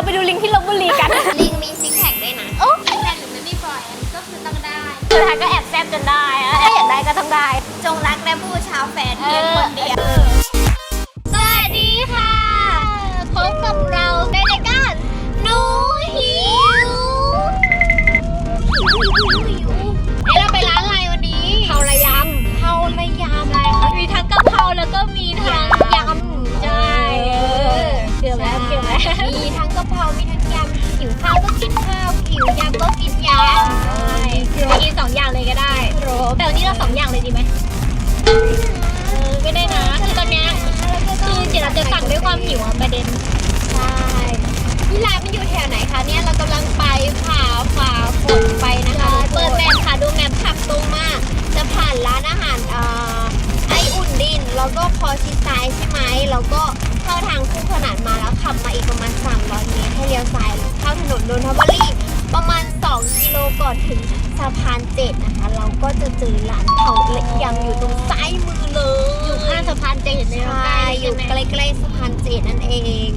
เราไปดูลิงที่ลบบุรีกัน ลิงมีซิกแพคด้วยนะโอ้ซิกแพคหรือไม่มีปล่อยอันนี้ก็คือต้องได้สุดท้ายก็แอบแซบจนได้อะถ้าอยากได้ก็ต้องได้ จงรักและบูชาแฟนเพียงคนเดียว สวัสดีค่ะ พบกับเราใน ใช่ไหมแล้วก็เข้าทางคู่ขนานมาแล้วขับมาอีกประมาณ 300 เมตรให้เลี้ยวซ้ายเข้าถนนนนทบุรีประมาณ 2 กิโลก่อนถึงสะพานเจ็ดนะคะ เราก็จะเจอร้านเผาเล็กยำอยู่ตรงซ้ายมือเลย อยู่ข้างสะพานจะเห็นเลยใช่อยู่ใกล้ๆสะพานเจ็ดนั่นเอง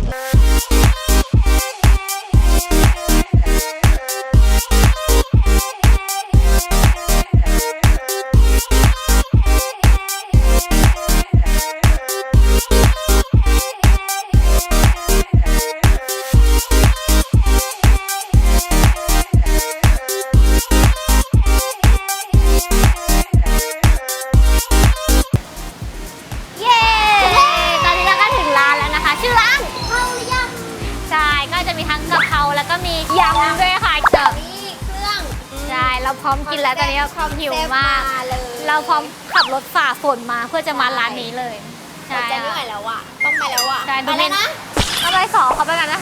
พร้อมกินแล้วตอนนี้เราพร้อมหิวมากเลยเราพร้อมขับรถฝ่าฝนมาเพื่อจะมาร้านนี้เลย ใช่ใช่ใจไม่ไหวแล้วอะ ต้องไปแล้วอะใช่ไปแล้วนะเอาไปสองเขาไปกันนะ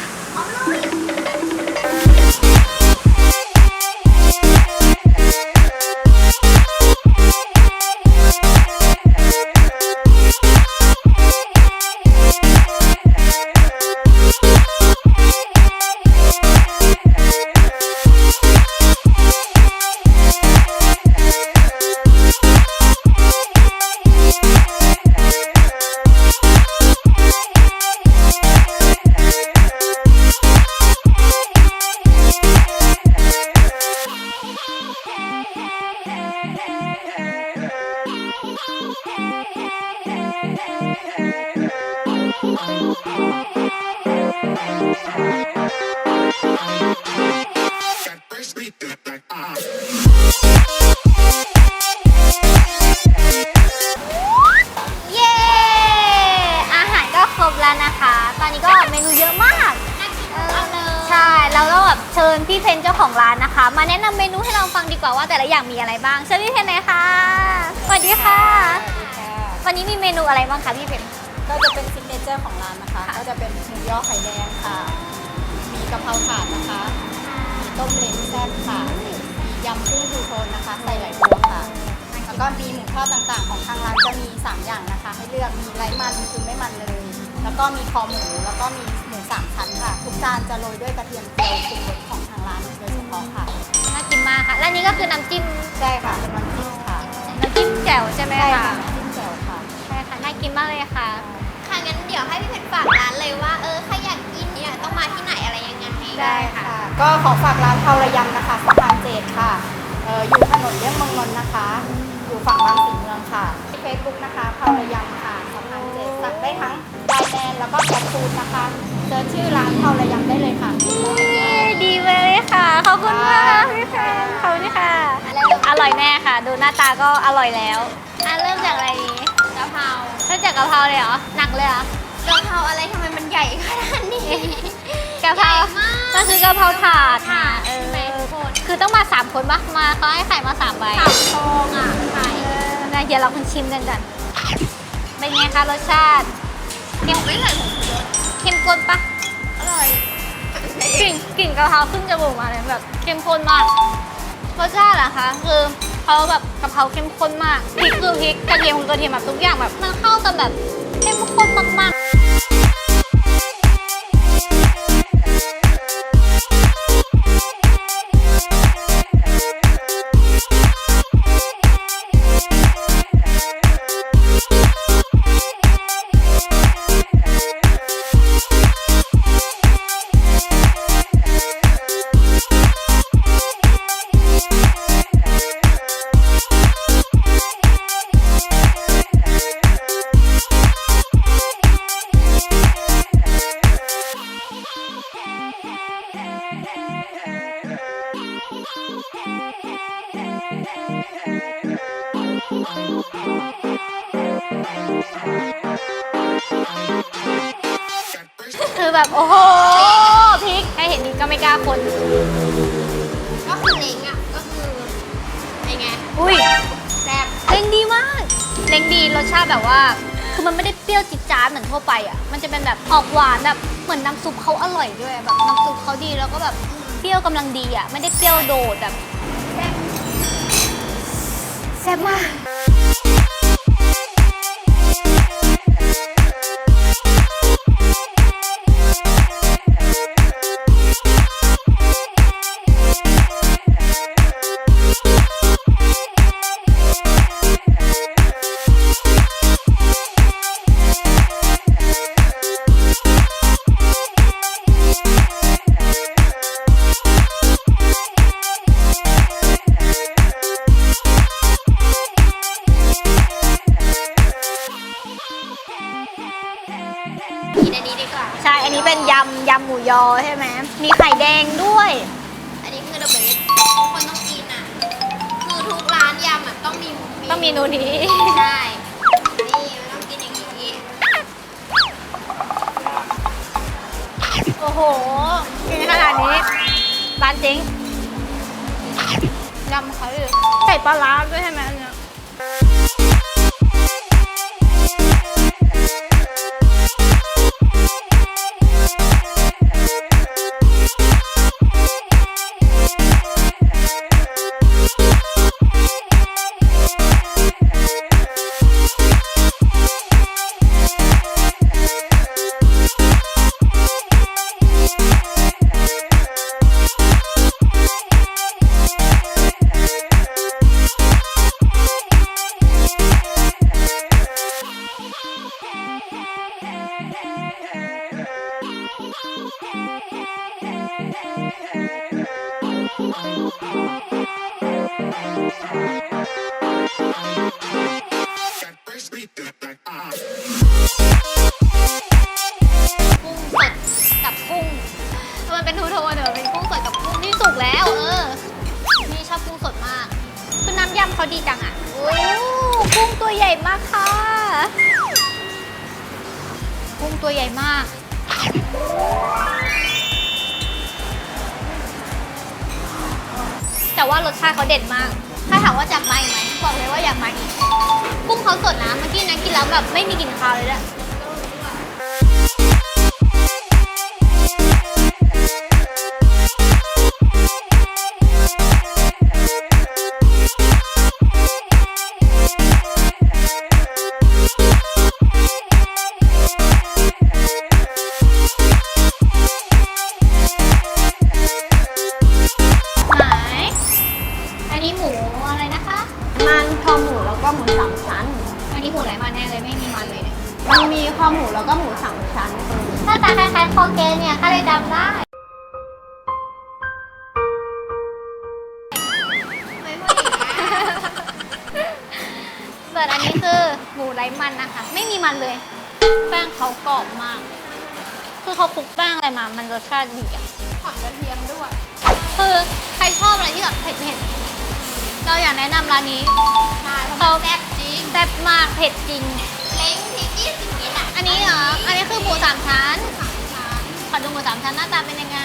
เย้ อาหารก็ครบแล้วนะคะ ตอนนี้ก็เมนูเยอะมาก เอาเลยใช่แล้วก็แบบเชิญพี่เพนเจ้าของร้านนะคะ มาแนะนำเมนูให้เราฟังดีกว่าว่าแต่ละอย่างมีอะไรบ้าง เชิญพี่เพนเลยค่ะ สวัสดีค่ะ วันนี้มีเมนูอะไรบ้างคะพี่เพน ก็จะเป็นซิกเนเจอร์ของร้านนะคะค่ะก็ จะเป็นหมูยอไข่แดงค่ะ มีกะเพราถาดนะคะ มีต้มเล้งแซ่บค่ะ มียำกุ้งทูโทนนะคะ ใส่ไหลบัวค่ะ แล้วก็มีหมูทอดต่างๆ ของทางร้านจะมี 3 อย่างนะคะ ให้เลือกมีไร้มันคือไม่มันเลย แล้วก็มีคอหมู แล้วก็มีหมูสามชั้นค่ะ ทุกจานจะโรยด้วยกระเทียมเจียวปรุงรสของทางร้านโดยเฉพาะค่ะ น่ากินมากค่ะ และนี่ก็คือน้ำจิ้มใช่ค่ะเป็นน้ำจิ้มค่ะน้ำจิ้มแจ่วใช่ไหมใช่คะค่ะน้ำจิ้มแจ่วค่ะ ใช่ค่ะ น่ากินมากเลยค่ะค่ะ งั้นเดี๋ยวให้พี่เพชรฝากร้านเลยว่า เออใครอยากกินเนี่ยต้องมาที่ไหนอะไรยังไงได้ค่ะ ก็ขอฝากร้านเทาระยำนะคะสะพานเจ็ดค่ะเอ่ออยู่ถนนเลี่ยงเมืองนนท์นะคะ อยู่ฝั่งบางสีเมืองค่ะเฟซบุ๊กนะคะเทาระยำค่ะสะพานเจ็ดสั่งได้ทั้งไลน์แมนแล้วก็แคปซูลนะคะเจอชื่อร้านเทาระยำได้เลยค่ะเย้ดีเลยค่ะ ขอบคุณมากพี่เพนขอบคุณค่ะอร่อยแน่ค่ะ ดูหน้าตาก็อร่อยแล้ว อะเริ่มจากอะไร กกะเพราเลยเหรอ หนักเลยเหรอ กะเพราอะไรทำไมมันใหญ่ขนาดนี้ กะเพราใหญ่มากมันคือกะเพราถาดค่ะเออแปดคน คือต้องมาสามคนปะมาเขาให้ไข่มาสามใบสามฟองอะไข่เออนะเดี๋ยวเราคุณชิมกันกันเป็นไงคะรสชาติยังไม่ใส่ผงชูรสเข้มข้นปะอร่อยกลิ่นกลิ่นกะเพราขึ้นจมูกมาเลยแบบเข้มข้นมากรสชาติเหรอคะ คือ เขาแบบกะเพราเข้มข้นมากพริกคือพริกกระเทียมคือกระเทียมแบบทุกอย่างแบบมันเข้ากันแบบเข้มข้นมากๆีรสชาติแบบว่า คือมันไม่ได้เปรี้ยวจิ๊ดจ๊าดเหมือนทั่วไปอะ มันจะเป็นแบบออกหวานแบบเหมือนน้ำซุปเขาอร่อยด้วยแบบน้ำซุปเขาดีแล้วก็แบบเปรี้ยวกำลังดีอะ ไม่ได้เปรี้ยวโดดแบบแซ่บมาก ยำยำหมูยอใช่ไหม มีไข่แดงด้วย อันนี้คือ the best ทุกคนต้องกินอะ คือทุกร้านยำอะต้องมีต้องเมนูนี้ ใช่ นี่มันต้องกินอย่างนี้ โอ้โห กินขนาดนี้ ร้านเจ๊งยำเขาเลยใส่ปลาร้าด้วยใช่ไหมอันเนี่ย ญ่มาก แต่ว่ารสชาติเขาเด็ดมาก ถ้าถามว่าอยากมาอีกไหมบอกเลยว่าอยากมาอีก กุ้งเขาสดนะ เมื่อกี้นะกินแล้วแบบไม่มีกลิ่นคาวเลยด้วย คือหมูไร้มันนะคะ ไม่มีมันเลย แป้งเขากรอบมาก คือเขาคลุกแป้งอะไรมา มันรสชาติดีอะหอมกระเทียมด้วย คือใครชอบอะไรที่แบบเผ็ดๆเราอยากแนะนำร้านนี้ใช่เพราะเขามันแซ่บจริงแซ่บมากเผ็ดจริง เล้งพริกยี่สิบเมตรอะอันนี้เหรอ อันนี้คือหมูสามชั้นสามชั้น ขอดูหมูสามชั้นหน้าตาเป็นยังไง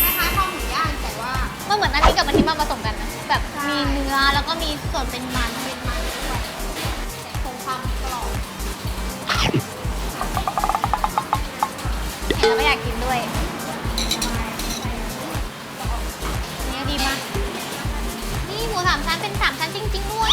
คล้ายๆข้าวหมูย่างแต่ว่ามันเหมือนอันนี้กับอันนี้มาผสมกันนะแบบใช่มีเนื้อแล้วก็มีส่วนเป็นมันเป็นมันด้วยแต่ ความกรอบเห็นแล้วก็อยากกินด้วยอันนี้ดีมากนี่หมูสามชั้นเป็นสามชั้นจริงๆด้วย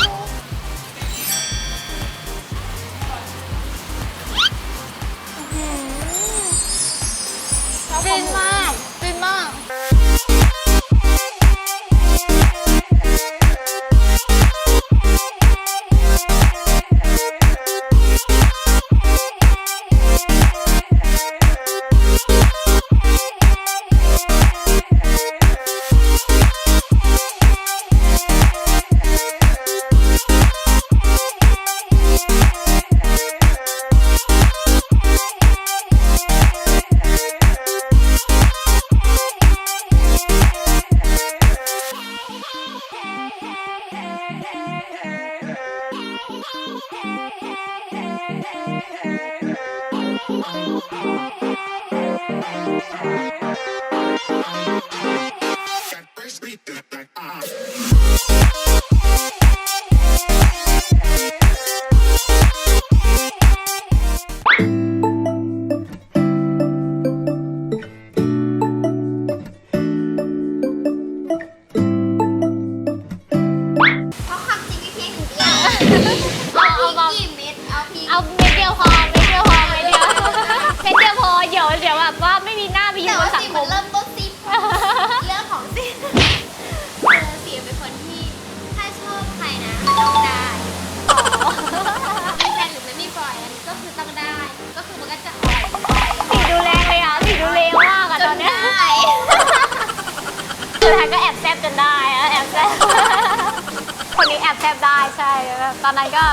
แอบได้ใช่แล้วตอนนั้นก็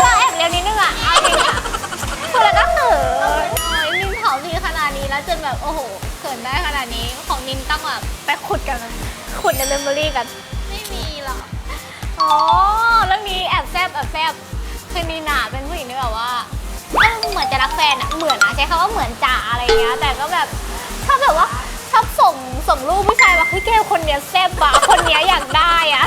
ก็แอบเร็วนิดนึงอะเอาจริงอะแล้วก็เขินโอ้ยนินเผาดีขนาดนี้แล้วจนแบบโอ้โหเขินได้ขนาดนี้ของนินต้องแบบไปขุดกันขุดในเมมโมรี่กัน ไม่มีหรอกอ๋อเรื่องนี้แอบแซบแอบแซบคือนีน่ะเป็นผู้หญิงที่แบบว่าก็เหมือนจะรักแฟนอะเหมือนอะใช้คำว่าเหมือนจ่าอะไรเงี้ยแต่ก็แบบชอบแบบว่าชอบส่งส่งรูปผู้ชายว่าเฮ้ยแกคนเนี้ยแซบอะคนเนี้ยอยากได้อะ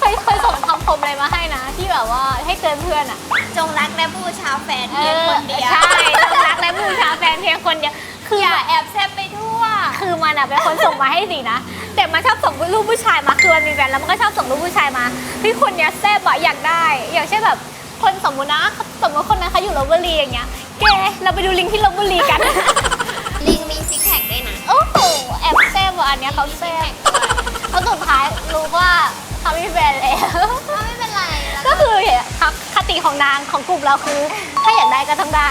เคยเคยส่งคำคมอะไรมาให้นะ ที่แบบว่าให้เตือนเพื่อนอะจงรักและบูชาแฟนเพียงคนเดียว ใช่ต้องรักและบูชาแฟนเพียงคนเดียวคืออย่าแบบแอบแซบไปทั่ว คือมันอะเป็นคนส่งมาให้สินะ แต่มันชอบส่งรูปผู้ชายมาคือมันมีแฟนแล้วมันก็ชอบส่งรูปผู้ชายมาพี่คนเนี้ยแซ่บอะอยากได้ อย่างเช่นแบบคนสมมุตินะสมมติคนนั้นเขาอยู่ลบบุรีอย่างเงี้ยแกเราไปดูลิงก์ที่ลบบุรีกัน ลิงมีซิกแพคด้วยนะ โอ้โหแอบแซ่บอะอันเนี้ยเขาแซ่บแล้วสุดท้ายรู้ว่า เขามีแฟนแล้วไม่เป็นไรแล้วก็คือคติของนางของกลุ่มเราคือ ถ้าอยากได้ก็ต้องได้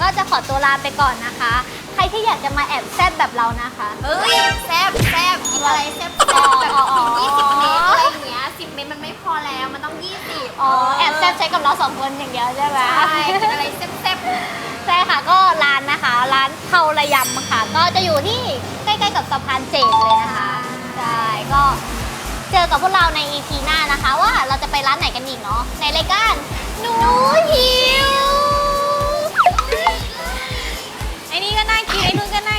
ก็จะขอตัวลาไปก่อนนะคะ ใครที่อยากจะมาแอบแซบแบบเรานะคะ เฮ้ยแซบแซบกินอะไรแซบแซบแบบอ๋ออ๋ถึองยี่สิบเมตรอะไรอย่างเงี้ยสิบเมตรมันไม่พอแล้ว มันต้องยี่สิบอ๋อแอบแซบใช้กับเราสองคนอย่างเดียวใช่ไหมใช่กินอะไรแซบแซบใช่ค่ะก็ร้านนะคะ ร้านเทาระยำค่ะ ก็จะอยู่ที่ใกล้ๆกับสะพานเจดเลยนะคะใช่ก็เจอกับพวกเราใน EP หน้านะคะ ว่าเราจะไปร้านไหนกันอีกเนาะในรายการหนูหิ ไอ้นี่ก็น่ากินไอ้นู่นก็น่า